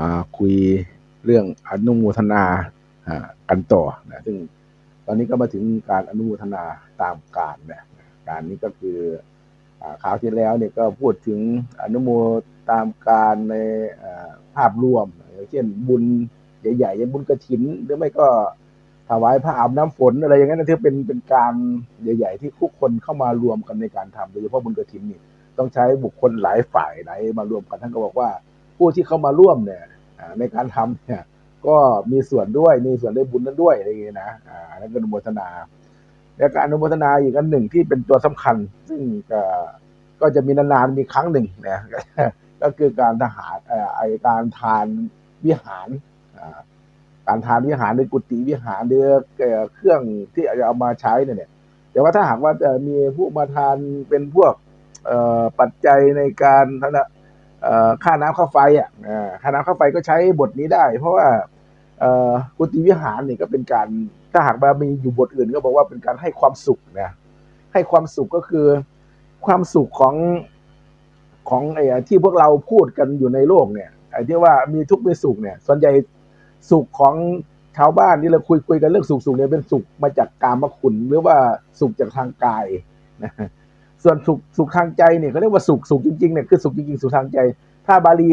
มาคุยเรื่องอนุโมทนากันต่อนะซึ่งตอนนี้ก็มาถึงการอนุโมทนาตามการนี่ยการนี้ก็คืออ่าคราวที่แล้วเนี่ยก็พูดถึงอนุโมตามการในภาพรวมอย่างเช่นบุญใหญ่ๆอย่างบุญกระถิน หรือไม่ก็ถวายพระอาบน้ำฝนอะไรอย่างนั้นนะที่เป็นเป็นการใหญ่ ๆ ที่ทุกคนเข้ามารวมกันในการทำโดยเฉพาะบุญกระถินนี่ต้องใช้บุคคลหลายฝ่ายไหลายมารวมกันท่านก็บอกว่า ผู้ที่เข้ามาร่วมเนี่ยในการทำเนี่ยก็มีส่วนด้วยมีส่วนได้บุญนั้นด้วยอะไรอย่างเงี้ยนะอ่านั่นก็อนุโมทนา แล้วการอนุโมทนาอีกอันหนึ่งที่เป็นตัวสำคัญ ซึ่งก็ก็จะมีนานๆมีครั้งหนึ่งนะก็คือการทหารอ่อไอการทานวิหารอ่าการทานวิหารในกุฏิวิหารหรือเอ่อเครื่องที่จะเอามาใช้เนี่ยแต่ว่าถ้าหากว่ามีผู้มาทานเป็นพวกเอ่อปัจจัยในการทาน ค่าน้ำค่าไฟอะค่าน้ำค่าไฟก็ใช้บทนี้ได้ เพราะว่าเอ่อกุฏิวิหารนี่ก็เป็นการถ้าหากว่ามีอยู่บทอื่นก็บอกว่าเป็นการให้ความสุขนะให้ความสุขก็คือความสุขของของไอ้ที่พวกเราพูดกันอยู่ในโลกเนี่ยไอ้ที่ว่ามีทุกข์มีสุขเนี่ย ส่วนใหญ่สุขของชาวบ้านที่เราคุยคุยกันเรื่องสุขสุขเนี่ยเป็นสุขมาจากกามคุณหรือว่าสุขจากทางกายนะ ส่วนสุขสุขทางใจเนี่ยเขาเรียกว่าสุขสุขจริงๆเนี่ยคือสุขจริงๆสุขทางใจ ถ้าบาลี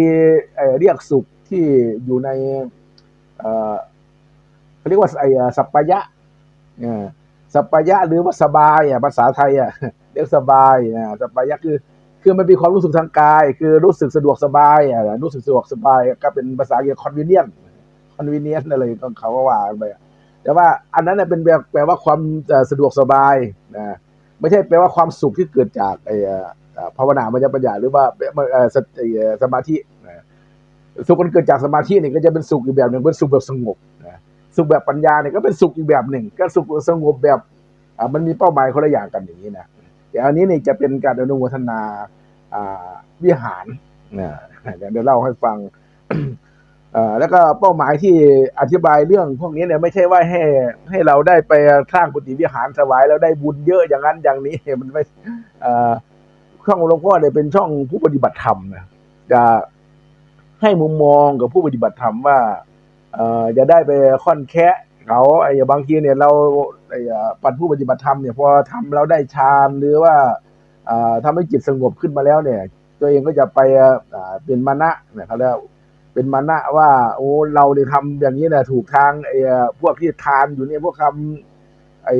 เเรียกสุขที่อยู่ในเขาเรียกว่าไอ้สัปปายะสัปปายะหรือว่าสบายอะภาษาไทยอะเรียกสบายนะสัปปายะคือคือมันมีความรู้สึกทางกาย คือรู้สึกสะดวกสบายอะรู้สึกสะดวกสบายก็เป็นภาษาอังกฤษ convenient convenient อะไรของเขาว่าไปแต่ว่าอันนั้นน่ะเป็นแบบแปลว่าความสะดวกสบายนะ ไม่ใช่แปลว่าความสุขที่เกิดจากไอ้ภาวนามัญญปัญญาหรือว่าสสมาธินะสุขมันเกิดจากสมาธินี่ก็จะเป็นสุขอีกแบบหนึ่งเป็นสุขแบบสงบนะสุขแบบปัญญาเนี่ยก็เป็นสุขอีกแบบหนึ่ง ก็สุขสงบแบบอ่ามันมีเป้าหมายคนละอย่างกันอย่างนี้นะแต่อันนี้เนี่ยจะเป็นการอนุโมทนาอ่าวิหารนะเดี๋ยวเดี๋ยวเล่าให้ฟัง แล้วก็เป้าหมายที่อธิบายเรื่องพวกนี้เนี่ยไม่ใช่ว่าให้ให้เราได้ไปสร้างกุฏิวิหารถวายแล้วได้บุญเยอะอย่างนั้นอย่างนี้มันไม่ช่องหลวงพ่อเนี่ยเป็นช่องผู้ปฏิบัติธรรมนะจะให้มุมมองกับผู้ปฏิบัติธรรมว่าจะได้ไปค่อนแคะเขาไอ้บางทีเนี่ยเราไอ้ปันผู้ปฏิบัติธรรมเนี่ยพอทำแล้วได้ฌานหรือว่าเอ่อทำให้จิตสงบขึ้นมาแล้วเนี่ย ตัวเองก็จะไปเป็นมานะเนี่ยเขาเรียก เป็นมานะว่า โอ้เราเนี่ยทำอย่างนี้นะถูกทางไอ้พวกที่ทานอยู่เนี่ยพวกทำไอ้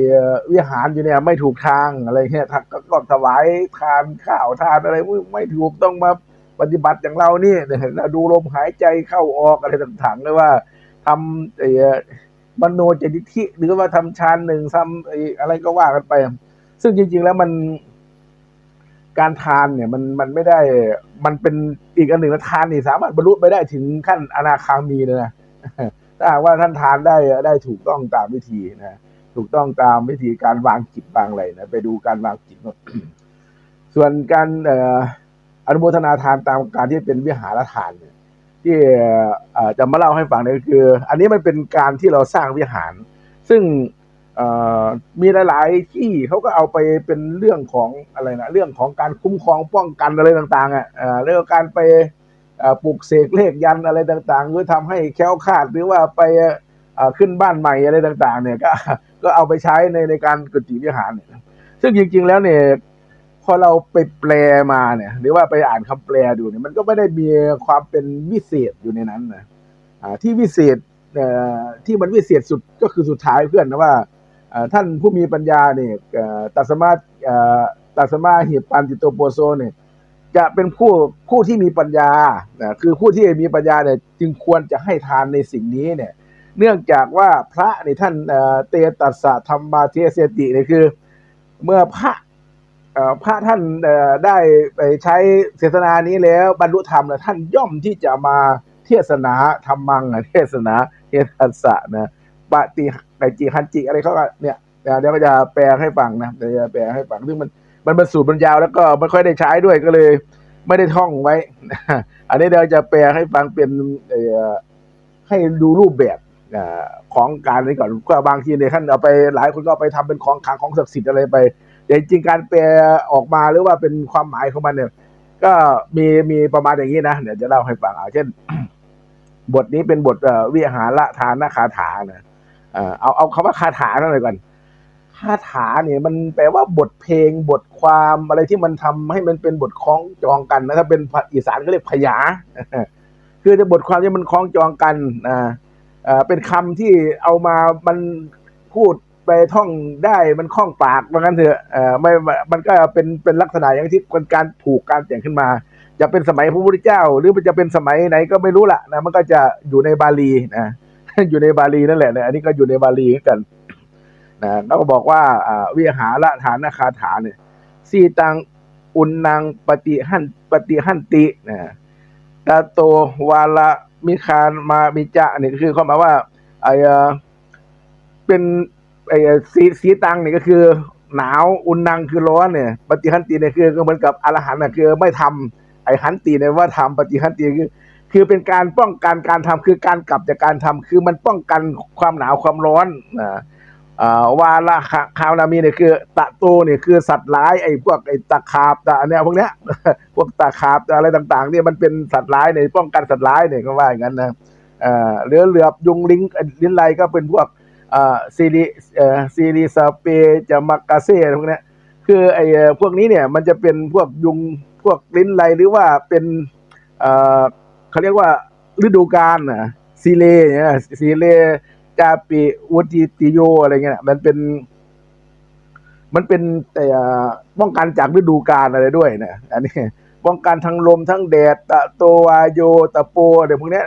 วิหารอยู่เนี่ย ไม่ถูกทางอะไรเงี้ยถ้าก็ก็ถวายทานข้าวทานอะไรไม่ถูกต้องมาปฏิบัติอย่างเรานี่เนี่ยเราดูลมหายใจเข้าออกอะไรต่างๆเลยว่าทำไอ้มโนจดิธิหรือว่าทำฌานหนึ่งทำไอ้อะไรก็ว่ากันไป ซึ่งจริง ๆ แล้วมัน การทานเนี่ยมันมันไม่ได้มันเป็นอีกอันหนึ่งนะทานนี่สามารถบรรลุไปได้ถึงขั้นอนาคามีเลยนะถ้าหากว่าท่านทานได้ได้ถูกต้องตามวิธีนะถูกต้องตามวิธีการวางจิตวางอะไรนะไปดูการวางจิตส่วนการอนุโมทนาทานตามการที่เป็นวิหารทานเนี่ยที่จะมาเล่าให้ฟังเนี่ยคือ อันนี้มันเป็นการที่เราสร้างวิหาร ซึ่ง มีหลาย ๆ ที่เขาก็เอาไปเป็นเรื่องของอะไรนะเรื่องของการคุ้มครองป้องกันอะไรต่างๆอะเอ่อเรื่องการไปปลูกเสกเลขยันอะไรต่างๆหรือทำให้แคล้วคาดหรือว่าไปขึ้นบ้านใหม่อะไรต่างๆ เนี่ยก็ก็เอาไปใช้ในในการกุฏิวิหารเนี่ยซึ่งจริง ๆ แล้วเนี่ยพอเราไปแปลมาเนี่ย หรือว่าไปอ่านคำแปลดูเนี่ยมันก็ไม่ได้มีความเป็นวิเศษอยู่ในนั้นนะที่วิเศษที่มันวิเศษสุดก็คือสุดท้ายเพื่อนนะว่า ท่านผู้มีปัญญาเนี่ยตัสมาเอ่อตัสมาหิปันติโตโปโซเนี่ยจะเป็นผู้ผู้ที่มีปัญญาคือผู้ที่มีปัญญาเนี่ยจึงควรจะให้ทานในสิ่งนี้เนี่ยเนื่องจากว่าพระเนี่ยท่านเตตัสสะธรรมาเทเสติเนี่ยคือ เมื่อพระพระท่านได้ไปใช้เทศนานี้แล้วบรรลุธรรมแล้วท่านย่อมที่จะมาเทศนาธรรมังเทศนาเทตัสสะนะ ปฏิไกจิคันจิอะไรเขาก็เนี่ยเดี๋ยวเดี๋ยวก็จะแปลให้ฟังนะเดี๋ยวจะแปลให้ฟังซึ่งมันมันเป็นสูตรมันยาวแล้วก็ไม่ค่อยได้ใช้ด้วยก็เลย ไม่ได้ท่องไว้ อันนี้เดี๋ยวจะแปลให้ฟังเป็นเอ่อให้ดูรูปแบบอ่าของการนี้ก่อนก็บางทีเนี่ยท่านเอาไปหลายคนก็ไปทำเป็นของขังของศักดิ์สิทธิ์อะไรไป แต่จริงการแปลออกมาหรือว่าเป็นความหมายของมันเนี่ย ก็มีมีประมาณอย่างนี้นะเดี๋ยวจะเล่าให้ฟังอ่าเช่น บทนี้เป็นบทเอ่อวิหารละทานนาคาถานะ เอ่อเอาเอาคำว่าคาถานั่นเลยก่อนคาถาเนี่ยมันแปลว่าบทเพลงบทความอะไรที่มันทำให้มันเป็นบทคล้องจองกันนะถ้าเป็นภาษาอีสานก็เรียกพยา คือจะบทความที่มันคล้องจองกันนะเอ่อเป็นคำที่เอามามันพูดไปท่องได้มันคล่องปากว่างั้นเถอะเอ่อไม่มันก็เป็นเป็นลักษณะอย่างที่เป็นการผูกการแต่งขึ้นมา จะเป็นสมัยพระพุทธเจ้า หรือมันจะเป็นสมัยไหนก็ไม่รู้ละนะมันก็จะอยู่ในบาลีนะ อยู่ในบาลีนั่นแหละเนะอันนี้ก็อยู่ในบาลีเหมือนกันนะแล้วก็บอกว่าอ่าวิหารฐานคาถาเนี่ยสีตังอุนนังปฏิหันปฏิหันตินะตาโตวาละมิคานมามิจะนี่ก็คือความหมายว่าไอเอ่อเป็นไอสีสีตังนี่ก็คือ หนาวอุนนังคือร้อนเนี่ย ปฏิหันติเนี่ยคือก็เหมือนกับอรหันต์น่ะคือไม่ทำไอหันตีเนี่ยว่าทำปฏิหันตีคือ คือเป็นการป้องกันการทำคือการกลับจากการทำคือมันป้องกันความหนาวความร้อนนะอ่าวาละคาคาวนามีเนี่ยคือ ตะโตเนี่ยคือสัตว์ร้ายไอ้พวกไอ้ตะขาบตะเนี่ยพวกเนี้ยพวกตะขาบอะไรต่าง ๆ เนี่ยมันเป็นสัตว์ร้ายเนี่ยป้องกันสัตว์ร้ายเนี่ยก็ว่าอย่างนั้นนะเอ่อเรือเหลือบยุงลิงลิ้นไลก็เป็นพวกอ่อซีรีเอ่อซีรีสเปจามากาเซ่พวกเนี้ยคือไอ้พวกนี้เนี่ยมันจะเป็นพวกยุงพวกลิ้นไรหรือว่าเป็น เขาเรียกว่าฤดูกาลน่ะซีเลเนี่ยซีเลจาปิวุติติโยอะไรเงี้ยมันเป็น มันเป็นแต่ป้องกันจากฤดูกาลอะไรด้วยนะอันนี้ป้องกันทั้งลมทั้งแดดตะโตวาโยตะโปอะไรพวกเนี้ย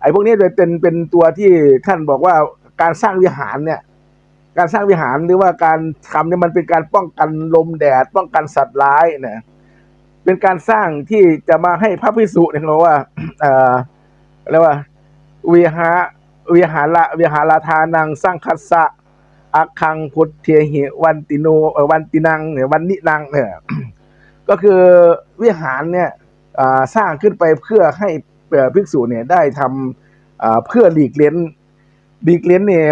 ไอ้พวกนี้เลยเป็นเป็นตัวที่ท่านบอกว่าการสร้างวิหารเนี่ย การสร้างวิหารหรือว่าการทำเนี่ยมันเป็นการป้องกันลมแดด ป้องกันสัตว์ร้ายนะ เป็นการสร้างที่จะมาให้พระพิสุเนี่ยเขาว่าเอ่อเรียกว่าวิหาวิหาระวิหาราทานังสร้างคัสสะอาคังพุทธเทหิวันติโนวันตินังเนี่ยวันนินังเนี่ยก็คือวิหารเนี่ยสร้างขึ้นไปเพื่อให้ภิกษุเนี่ยได้ทำอ่าเพื่อหลีกเล้นหลีกเล้นเนี่ย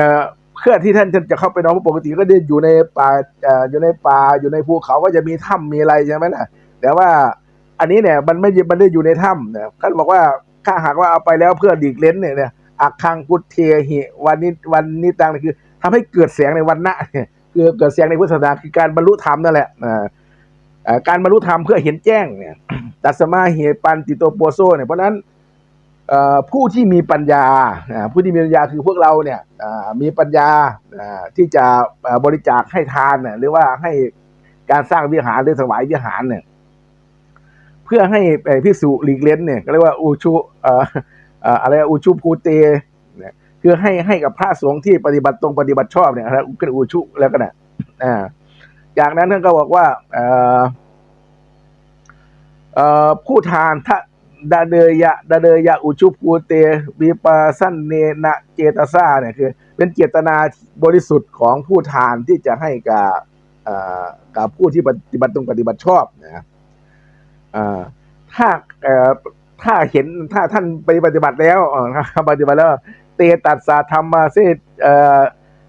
เพื่อที่ท่านจะเข้าไปนอนปกติก็ได้อยู่ในป่าเอ่ออยู่ในป่าอยู่ในภูเขาก็จะมีถ้ำมีอะไรใช่ไหมล่ะ แต่ว่าอันนี้เนี่ยมันไม่มันได้อยู่ในถ้ำเนี่ยท่านบอกว่าถ้าหากว่าเอาไปแล้วเพื่อหลีกเล้นเนี่ยเนี่ยอักคังพุทเทหิวันนี้วันนี้ตังคือทำให้เกิดแสงในวันนะเนี่ยคือเกิดแสงในพุทธศาสนาคือการบรรลุธรรมนั่นแหละอ่าการบรรลุธรรมเพื่อเห็นแจ้งเนี่ยตัสมาเหปันติโตโปโซเนี่ยเพราะนั้นผู้ที่มีปัญญาอ่าผู้ที่มีปัญญาคือพวกเราเนี่ยอ่ามีปัญญาอ่าที่จะบริจาคให้ทานเนี่ยหรือว่าให้การสร้างวิหารหรือถวายวิหารเนี่ย พื่อให้เอ่อภิกษุหลีกเล้นเนี่ยก็เรียกว่าอุชุอ่อเอ่ออะไรอุชุภูเตเนี่ยคือให้ให้กับพระสงฆ์ที่ปฏิบัติตรงปฏิบัติชอบเนี่ยนะก็อุชุแล้วก็นะอ่าจากนั้นท่านก็บอกว่าอ่อเอ่อผู้ทานทะดาเดยะดาเดยะอุชุปูเตวิปัสสันเนนะเจตสาเนี่ยคือ เป็นเจตนาบริสุทธิ์ของผู้ทานที่จะให้กับอ่อกับผู้ที่ปฏิบัติตรงปฏิบัติชอบนะเอ่อ ถ้าเอ่อถ้าเห็นถ้าท่านไปปฏิบัติแล้วปฏิบัติแล้ว เตตัสสะธรรมาเสเอ่อ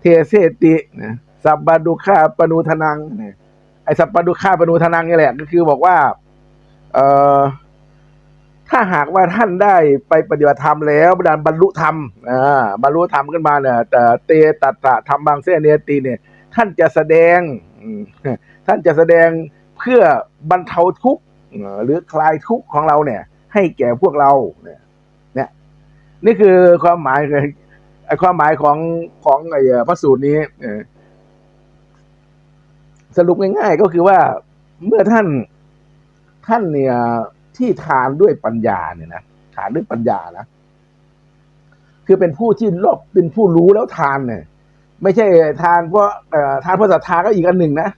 เทเสตินะสัพปะดุขาปนูทนังไอ้สัพปะดุขาปนูทนังนี่แหละ ก็คือบอกว่าเอ่อถ้าหากว่าท่านได้ไปปฏิบัติธรรมแล้วดันบรรลุธรรมอ่าบรรลุธรรมขึ้นมาเนี่ยแต่เตตัสสะธรรมังเสเนติเนี่ย ท่านจะแสดงท่านจะแสดงเพื่อบรรเทาทุกข์ หรือคลายทุกข์ของเราเนี่ย ให้แก่พวกเราเนี่ยเนี่ยนี่คือความหมายคือไอ้ความหมายของของไอ้พระสูตรนี้สรุปง่ายๆก็คือว่าเมื่อท่านท่านเนี่ยที่ทานด้วยปัญญาเนี่ยนะทานด้วยปัญญานะคือเป็นผู้ที่รอบเป็นผู้รู้แล้วทานเนี่ย ไม่ใช่ทานเพราะทานเพราะศรัทธาก็อีกอันหนึ่งนะ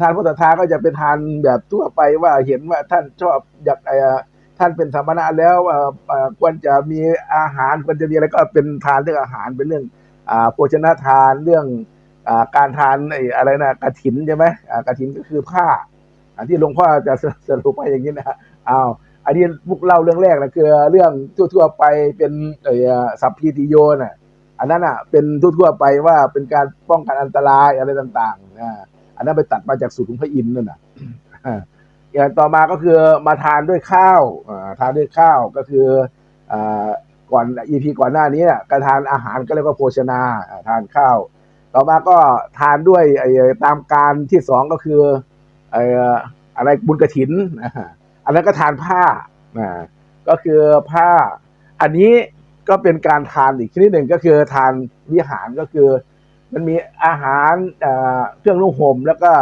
ท่านพราะศรัทธาก็จะเป็นทานแบบทั่วไปว่าเห็นว่าท่านชอบอยากท่านเป็นสมณะแล้วควรจะมีอาหารควรจะมีอะไรก็เป็นทานเรื่องอาหารเป็นเรื่องอโภชนาทานเรื่องอการทานอะไรนะกระถินใช่ไหมกระถินก็คือผ้าอันที่หลวงพ่อจะสรุปไปอย่างนี้นะอ้าวอันนี้พวกเล่าเรื่องแรกนะคือเรื่องทั่วๆไปเป็นไอ้อ่าสัพพิติโยน่ะอันนั้นอะเป็นทั่วๆไปว่าเป็นการป้องกันอันตรายอะไรต่างๆอ่า อันนั้นไปตัดมาจากสูตรของพระอินทร์นั่นน่ะอ่าอย่างต่อมาก็คือมาทานด้วยข้าวอ่าทานด้วยข้าวก็คืออ่าก่อนอีพีก่อนหน้านี้ก็ทานอาหารก็เรียกว่าโภชนาอ่าทานข้าว ต่อมาก็ทานด้วยไอ้ตามการที่สองก็คือไอ้อะไรบุญกระถินอ่าอันนั้นก็ทานผ้าอ่าก็คือผ้า อันนี้ก็เป็นการทานอีกชนิดหนึ่งก็คือทานวิหารก็คือ มันมีอาหารเครื่องนุ่งห่มแล้วก็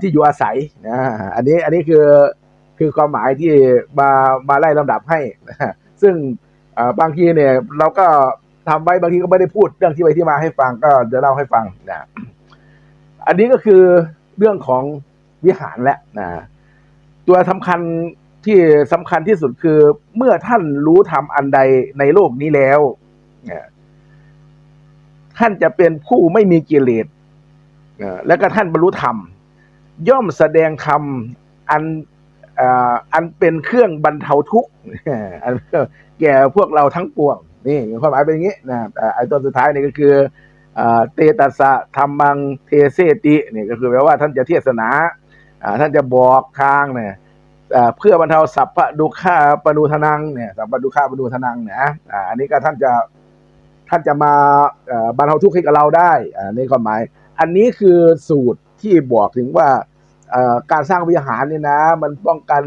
ที่อยู่อาศัยนะอันนี้อันนี้คือคือความหมายที่มามาไล่ลำดับให้ ซึ่งบางทีเนี่ยเราก็ทำไว้บางทีก็ไม่ได้พูดเรื่องที่ไปที่มาให้ฟังก็จะเล่าให้ฟังนะอันนี้ก็คือเรื่องของวิหารแหละนะตัวสำคัญที่สำคัญที่สุดคือเมื่อท่านรู้ทำอันใดในโลกนี้แล้วเนี่ย ท่านจะเป็นผู้ไม่มีกิเลสและก็ท่านบรรลุธรรม ย่อมแสดงธรรมอันอันเป็นเครื่องบรรเทาทุกข์แก่พวกเราทั้งปวงนี่ความหมายเป็นอย่างนี้นะแต่ไอ้ตัวสุดท้ายนี่ก็คือเตตัสะธรรมังเทเสตินี่ก็คือแปลว่าท่านจะเทศนาท่านจะบอกทางเนี่ยเพื่อบรรเทาสัพพะดุขาปนูทนังเนี่ยสัพพะดุขาปนูทนังเนี่ยอันนี้ก็ท่านจะ ท่านจะมาบรรเทาทุกข์ให้กับเราได้อ่านี่ความหมาย อันนี้คือสูตรที่บอกถึงว่าการสร้างวิหารเนี่ยนะ มันป้องกัน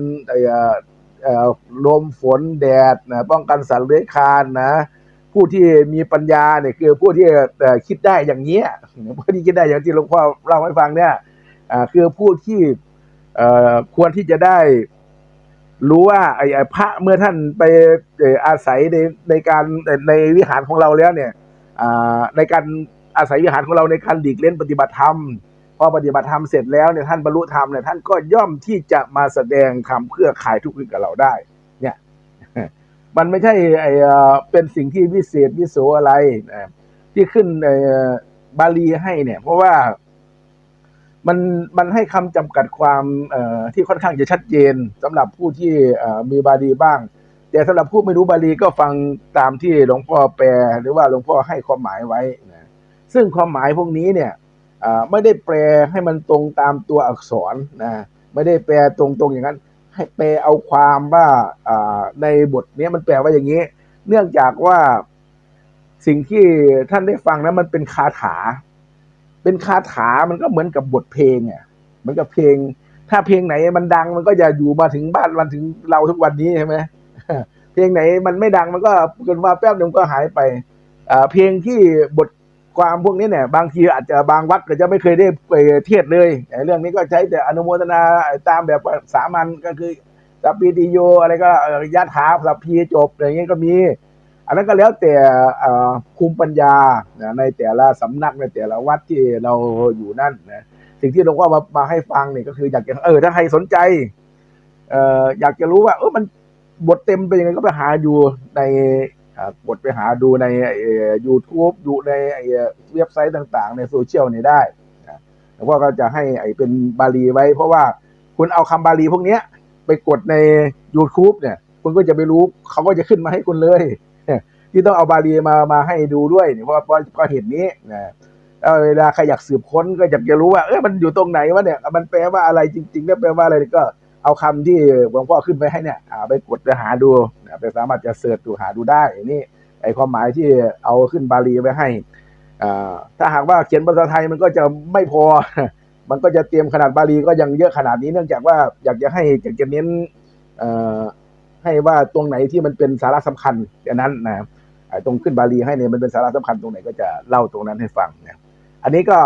ลมฝนแดดนะป้องกันสัตว์เลื้อยคานนะผู้ที่มีปัญญาเนี่ยคือผู้ที่คิดได้อย่างนี้ผู้ที่คิดได้อย่างที่หลวงพ่อเล่าให้ฟังเนี่ยคือผู้ที่ควรที่จะได้ รู้ว่าไอ้พระเมื่อท่านไปอาศัยในในการในวิหารของเราแล้วเนี่ยอ่าในการอาศัยวิหารของเราในการหลีกเล่นปฏิบัติธรรมพอปฏิบัติธรรมเสร็จแล้วเนี่ยท่านบรรลุธรรมเนี่ยท่านก็ย่อมที่จะมาแสดงธรรมเพื่อขายทุกข์ให้กับเราได้ เนี่ย มันไม่ใช่ไอ้เป็นสิ่งที่วิเศษวิโสอะไรที่ขึ้นบาลีให้เนี่ย เพราะว่า มันมันให้คำจำกัดความที่ค่อนข้างจะชัดเจนสำหรับผู้ที่มีบาลีบ้าง แต่สำหรับผู้ไม่รู้บาลีก็ฟังตามที่หลวงพ่อแปลหรือว่าหลวงพ่อให้ความหมายไว้นะซึ่งความหมายพวกนี้เนี่ยไม่ได้แปลให้มันตรงตามตัวอักษรนะไม่ได้แปลตรงๆอย่างนั้นให้แปลเอาความว่าในบทนี้มันแปลว่าอย่างนี้ เนื่องจากว่าสิ่งที่ท่านได้ฟังนั้นมันเป็นคาถา เป็นคาถามันก็เหมือนกับบทเพลงอะเหมือนกับเพลง ถ้าเพลงไหนมันดังมันก็จะอยู่มาถึงบ้านมันถึงเราทุกวันนี้ใช่ไหมเพลงไหนมันไม่ดังมันก็เกินว่าแป๊บหนึ่งก็หายไปเพลงที่บทความพวกนี้เนี่ยบางทีอาจจะบางวัดก็จะไม่เคยได้ไปเทศเลยเรื่องนี้ก็ใช้แต่อนุโมทนาตามแบบสามัญก็คือสัพพิติโยอะไรก็เอ่อยะถาสัพพีจบอะไรอย่างเงี้ยก็มี อันนั้นก็แล้วแต่ภูมิปัญญาในแต่ละสำนักในแต่ละวัดที่เราอยู่นั่นนะสิ่งที่หลวงพ่อมามาให้ฟังเนี่ยก็คืออยากจะเออถ้าใครสนใจเอออยากจะรู้ว่าเออมันบทเต็มเป็นยังไงก็ไปหาอยู่ในกดไปหาดูในยูทูบดูในเว็บไซต์ต่าง ๆ ในโซเชียลนี่ได้หลวงพ่อก็จะให้ไอเป็นบาลีไว้ เพราะว่าคุณเอาคำบาลีพวกเนี้ยไปกดใน YouTube เนี่ย คุณก็จะไปรู้เขาก็จะขึ้นมาให้คุณเลย ที่ต้องเอาบาลีมามาให้ดูด้วยเนี่ยเพราะเพราะเพราะเหตุนี้นะเวลาใครอยากสืบค้นก็อยากจะรู้ว่าเออมันอยู่ตรงไหนวะเนี่ย มันแปลว่าอะไรจริงๆแล้วแปลว่าอะไรก็เอาคำที่หลวงพ่อขึ้นไปให้เนี่ยอ่าไปกดไปหาดูนะไปสามารถจะเสิร์ชดูหาดูได้นี่ไอความหมายที่เอาขึ้นบาลีไว้ให้ถ้าหากว่าเขียนภาษาไทยมันก็จะไม่พอ มันก็จะเตรียมขนาดบาลีก็ยังเยอะขนาดนี้เนื่องจากว่าอยากจะให้อยากจะเน้นอ ให้ว่าตรงไหนที่มันเป็นสาระสำคัญแค่นั้นนะตรงขึ้นบาลีให้เนี่ยมันเป็นสาระสำคัญตรงไหนก็จะเล่าตรงนั้นให้ฟังนะอันนี้ก็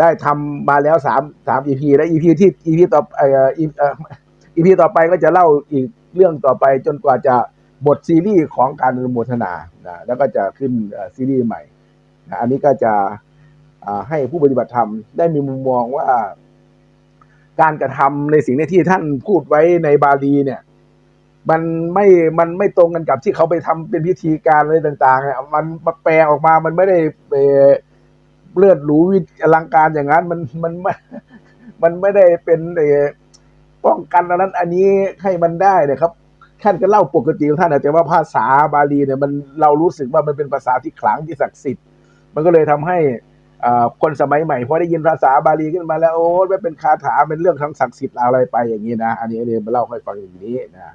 ได้ทำมาแล้วสามสามอีพีและอีพีที่อีพีต่อเอ่ออีพีต่อไปก็จะเล่าอีกเรื่องต่อไปจนกว่าจะบทซีรีส์ของการอนุโมทนานะแล้วก็จะขึ้นซีรีส์ใหม่นะอันนี้ก็จะให้ผู้ปฏิบัติธรรมได้มีมุมมองว่า การกระทำในสิ่งที่ท่านพูดไว้ในบาลีเนี่ย มันไม่มันไม่ตรงกันกับที่เขาไปทำเป็นพิธีการอะไรต่างๆเนี่ยมันมันแปลออกมามันไม่ได้เลือดหรูวิอลังการอย่างนั้นมันมันไม่มันไม่ได้เป็นป้องกันอันนั้น อันนี้ให้มันได้เนี่ยครับท่านก็เล่าปกติของท่านนะแต่ว่าภาษาบาลีเนี่ยมันเรารู้สึกว่ามันเป็นภาษาที่ขลังที่ศักดิ์สิทธิ์ มันก็เลยทำให้คนสมัยใหม่พอได้ยินภาษาบาลีขึ้นมาแล้วโอ้ไม่เป็นคาถาเป็นเรื่องทั้งศักดิ์สิทธิ์อะไรไปอย่างนี้นะ อันนี้อันนี้มาเล่าให้ฟังอย่างนี้นะ